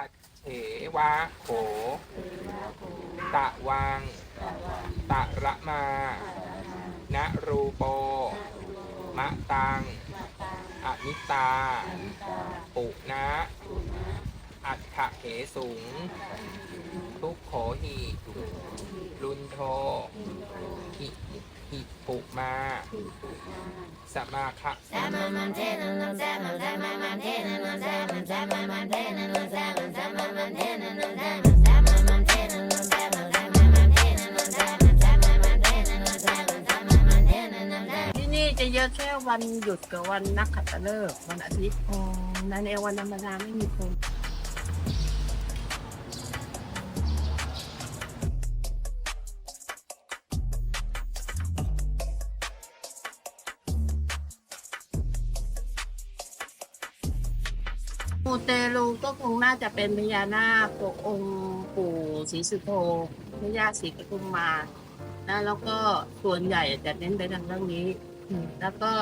ขัดเฉวะโข ตะวัง ตะระมา นะรูโป มะตัง อนิตา ปุนะ อัฏฐเหสุง ทุกโขหิลุนโทหิหิปุมา สมาคะที่นี่จะเยอะแค่วันหยุดกับวันนักขัตฤกษ์วันอาทิตย์อ๋อนั่นเองวันธรรมดาไม่มีคน ปูเตลูก็คงน่าจะเป็นพญานาคตัวองค์ปู่ศรีสุโธพญาศรีปทุมมานะแล้วก็ส่วนใหญ่จะเน้นไปทางเรื่องนี้ แล้วก็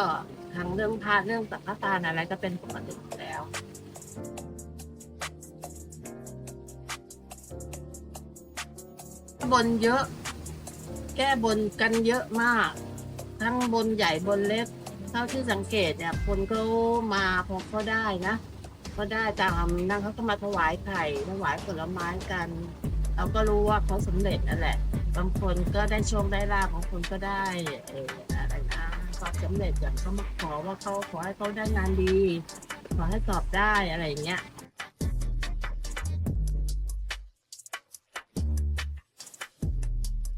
ทางเรื่องพระเรื่องสังฆทานอะไรก็เป็นปกติแล้วบนเยอะ แก้บนกันเยอะมาก ทั้งบนใหญ่บนเล็ก เท่าที่สังเกตเนี่ยคนก็มาพอเขาได้นะ ก็ได้ตามนั่นเขาก็มาถวายไข่ถวายผลไม้กัน เราก็รู้ว่าเขาสำเร็จนั่นแหละบางคนก็ได้โชคได้ลาภบางคนก็ได้เอออะไรนะความสำเร็จอย่างเขามาขอว่าเขาขอให้เขาได้งานดี ขอให้สอบได้อะไรอย่างเงี้ย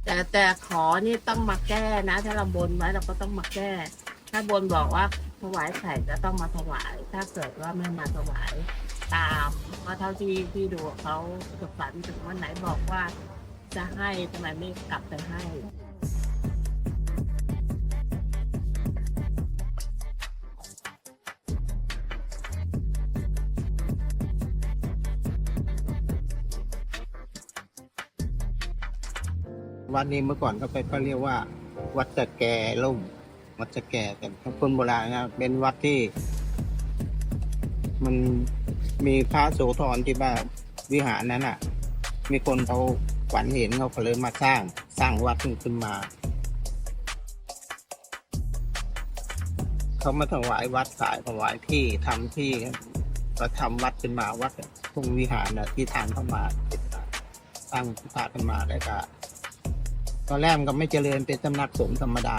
แต่แต่ขอนี่ต้องมาแก้นะ ถ้าเราบนไว้เราก็ต้องมาแก้ ถ้าบนบอกว่า ถวายไข่จะต้องมาถวาย ถ้าเกิดว่าไม่มาถวายตามเพราะเท่าที่ที่ดูเขาจะฝันถึงวันไหนบอกว่า จะให้ทำไมไม่กลับไปให้วัดนี้เมื่อก่อนก็ไปก็เรียกว่า วัดสะแกล่ม วัดสะแก่แต่คนโบราณนะเป็นวัดที่ มันมีพระโสธรที่บ้านวิหารนั้นอะ มีคนเขาฝันเห็นเขาก็เลยมาสร้างสร้างวัดขึ้นมา เขามาถวายวัดสายถวายที่ทำที่ก็ทำวัดขึ้นมาวัดตรงวิหารนะที่ทางเข้ามาสร้างพระขึ้นมาแล้วก็ตอนแรกก็ไม่เจริญเป็นสำนักสงฆ์ธรรมดา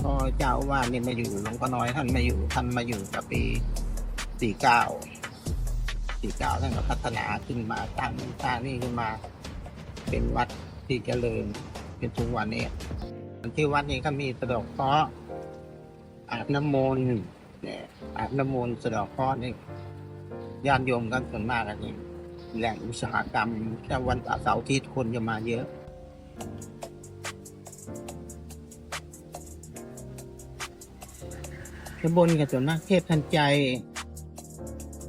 พอเจ้าว่านี่มาอยู่หลวงพ่อน้อยท่านมาอยู่ท่านมาอยู่กับปีสี่เก้าสี่เก้าท่านก็พัฒนาขึ้นมาตั้งสร้างนี่ขึ้นมา เป็นวัดที่เจริญเป็นทุกวันนี้ที่วัดนี้ก็มีสะดอกเคราะห์อาบน้ำมนต์เนี่ยอาบน้ำมนต์สะดอกเคราะห์นี่ญาติโยมกันส่วนมากอันนี้แหล่งอุตสาหกรรมแค่วันเสาร์อาที่คนจะมาเยอะ จะบนกับส่วนมากเทพทันใจ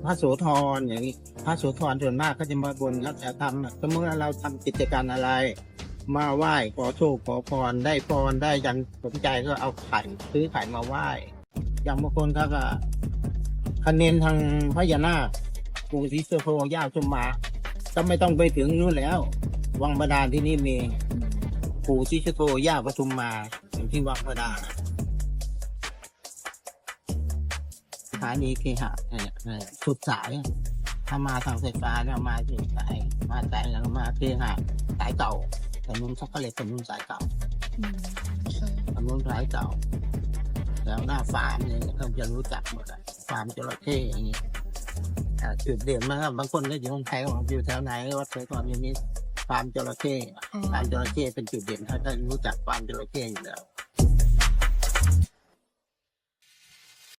พระโสธรอย่างนี้ พระโสธรส่วนมากก็จะมาบนแล้วจะทำสมมติว่าเราทำกิจการอะไร มาไหว้ขอโชคขอพรได้พรได้ยันสนใจก็เอาไข่ซื้อไข่มาไหว้ อย่างบางคนเขาก็คะเนนทางพญานาคปู่ศรีสุโธย่าชมมาก็ไม่ต้องไปถึงนู่นแล้ว วังบาดาลที่นี่มีปู่ศรีสุโธย่าปทุมมาอย่างที่วังบาดาล นีเคหะเนี่ยเนี่ยสุดสายอะถ้ามาทางไฟฟ้าเนี่ยมาสุดสายมาสายแล้วก็มาเคหะสายเก่าถนนช็อกโกแลตถนนสายเก่าถนนสายเก่า แล้วหน้าฟาร์มเนี่ยเขาจะรู้จักหมดอะฟาร์มจระเข้อย่างนี้อ่าจุดเด่นมากบางคนก็อยู่ตรงไทยของอยู่แถวไหนวัดเคยก่อนอย่างนี้ฟาร์มจระเข้ฟาร์มจระเข้เป็นจุดเด่นเขาจะรู้จักฟาร์มจระเข้อยู่แล้ว